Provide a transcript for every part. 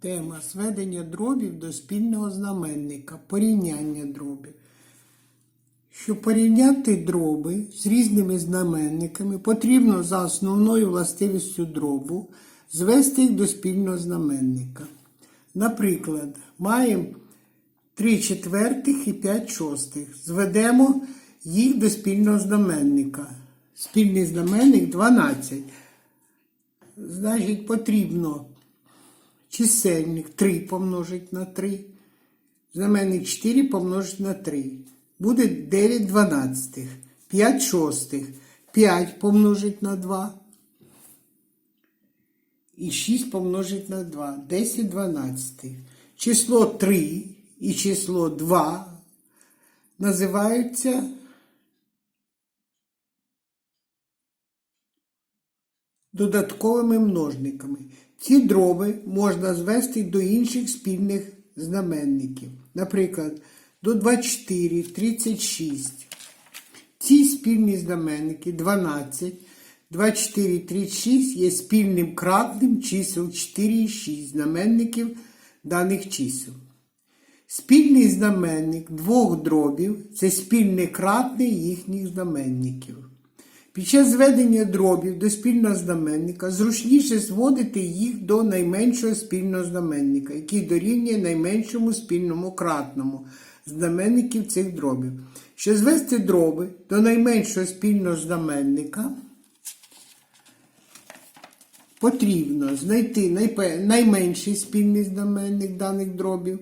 Тема зведення дробів до спільного знаменника, порівняння дробів. Щоб порівняти дроби з різними знаменниками, потрібно за основною властивістю дробу звести їх до спільного знаменника. Наприклад, маємо 3 четвертих і 5 шостих. Зведемо їх до спільного знаменника. Спільний знаменник 12. Значить, потрібно чисельник 3 помножить на 3. Знаменник 4 помножить на 3. Буде 9 дванадцятих. 5 шостих. 5 помножить на 2. І 6 помножить на 2. 10 дванадцятих. Число 3 і число 2 називаються додатковими множниками. Ці дроби можна звести до інших спільних знаменників. Наприклад, до 24, 36. Ці спільні знаменники 12, 24 36 є спільним кратним чисел 4 і 6 знаменників даних чисел. Спільний знаменник двох дробів це спільне кратне їхніх знаменників. Під час зведення дробів до спільного знаменника зручніше зводити їх до найменшого спільного знаменника, який дорівнює найменшому спільному кратному знаменників цих дробів. Щоб звести дроби до найменшого спільного знаменника, потрібно знайти найменший спільний знаменник даних дробів.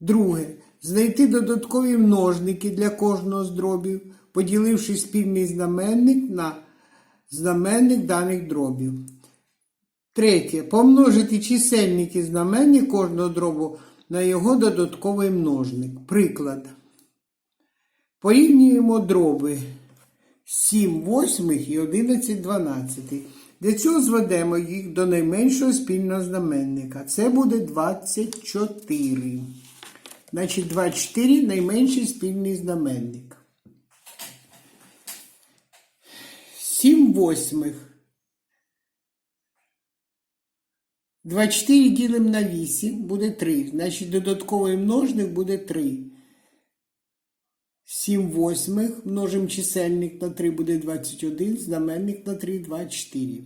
Друге. Знайти додаткові множники для кожного з дробів, поділивши спільний знаменник на знаменник даних дробів. Третє. Помножити чисельники знаменник кожного дробу на його додатковий множник. Приклад. Порівнюємо дроби 7 восьмих і 11 дванадцятих. Для цього зведемо їх до найменшого спільного знаменника. Це буде 24. Значить, 24 найменший спільний знаменник. 7 восьмих. 24 ділимо на 8 буде 3. Значить, додатковий множник буде 3. 7 восьмих множимо чисельник на 3 буде 21, знаменник на 3 24.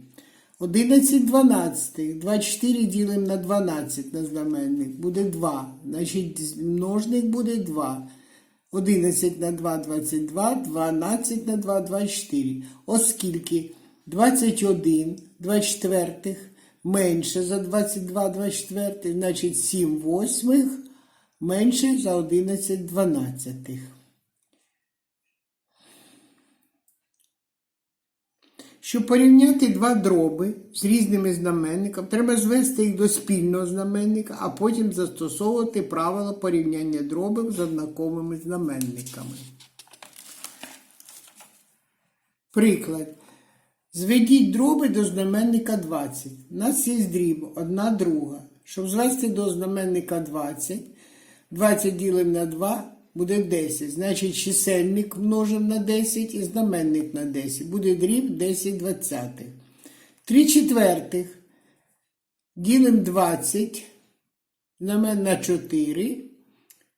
11 дванадцятих. 24 ділимо на 12 на знаменник буде 2. Значить, множник буде 2. 11 на 2 22, 12 на 2 24. Оскільки 21 24 менше за 22 24, значить 7 восьмих менше за 11 дванадцятих. Щоб порівняти два дроби з різними знаменниками, треба звести їх до спільного знаменника, а потім застосовувати правила порівняння дробів з однаковими знаменниками. Приклад. Зведіть дроби до знаменника 20. У нас є дріб, одна друга. Щоб звести до знаменника 20, 20 ділимо на 2 буде 10. Значить, чисельник множимо на 10 і знаменник на 10. Буде дріб 10 двадцятих. 3 четвертих ділимо 20 знамен на 4.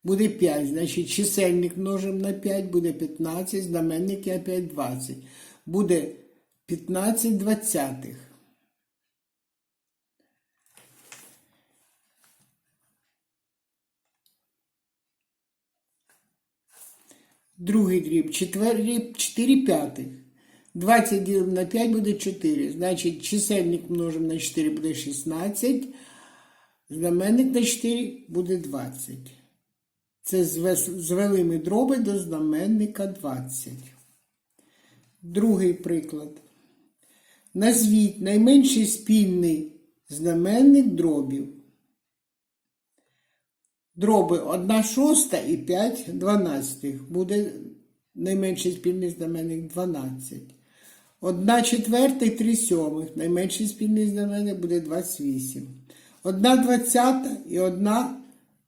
Буде 5. Значить, чисельник множимо на 5, буде 15, знаменник і опять 20. Буде 15 двадцятих. Другий дріб, четвер дріб, 4 п'ятих. 20 ділимо на 5 буде 4. Значить, чисельник множимо на 4 буде 16. Знаменник на 4 буде 20. Це звели ми дроби до знаменника 20. Другий приклад. Назвіть найменший спільний знаменник дробів. Дроби 1 шоста і 5 дванадцятих. Буде найменший спільний знаменник 12. 1 четверта і 3 сьомих. Найменший спільний знаменник буде 28. 1 двадцята і 1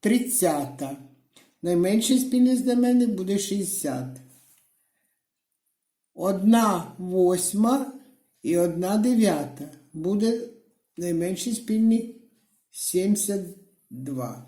тридцята. Найменший спільний знаменник буде 60. 1 восьма і 1 дев'ята. Буде найменший спільний 72.